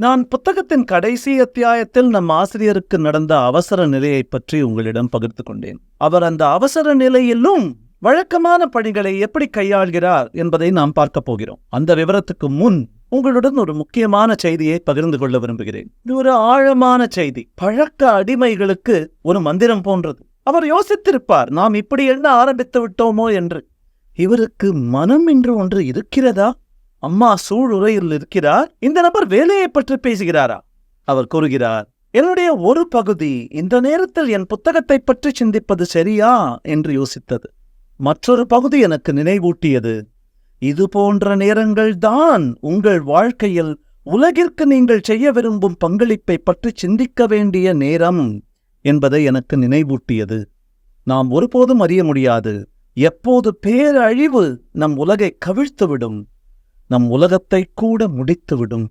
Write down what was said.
நான் புத்தகத்தின் கடைசி அத்தியாயத்தில் நம் ஆசிரியருக்கு நடந்த அவசர நிலையைப் பற்றி உங்களிடம் பகிர்ந்து கொண்டேன். அவர் அந்த அவசர நிலையிலும் வழக்கமான பணிகளை எப்படி கையாள்கிறார் என்பதை நாம் பார்க்கப் போகிறோம். அந்த விவரத்துக்கு முன் உங்களுடன் ஒரு முக்கியமான செய்தியை பகிர்ந்து கொள்ள விரும்புகிறேன். இது ஒரு ஆழமான செய்தி. பழக்க அடிமைகளுக்கு ஒரு மந்திரம் போன்றது. அவர் யோசித்திருப்பார் நாம் இப்படி என்ன ஆரம்பித்து விட்டோமோ என்று. இவருக்கு மனம் என்று ஒன்று இருக்கிறதா? அம்மா சூழ்நிலையில் இருக்கிறார் இந்த நபர் வேலையை பற்றி பேசுகிறாரா? அவர் கூறுகிறார் என்னுடைய ஒரு பகுதி இந்த நேரத்தில் என் புத்தகத்தை பற்றி சிந்திப்பது சரியா? என்று யோசித்தது. மற்றொரு பகுதி எனக்கு நினைவூட்டியது. இது போன்ற நேரங்கள்தான் உங்கள் வாழ்க்கையில் உலகிற்கு நீங்கள் செய்ய விரும்பும் பங்களிப்பை பற்றி சிந்திக்க வேண்டிய நேரம் என்பதை எனக்கு நினைவூட்டியது. நாம் ஒருபோதும் அறிய முடியாது. எப்போது பேரழிவு நம் உலகை கவிழ்த்துவிடும். நம் உலகத்தை கூட முடித்துவிடும்.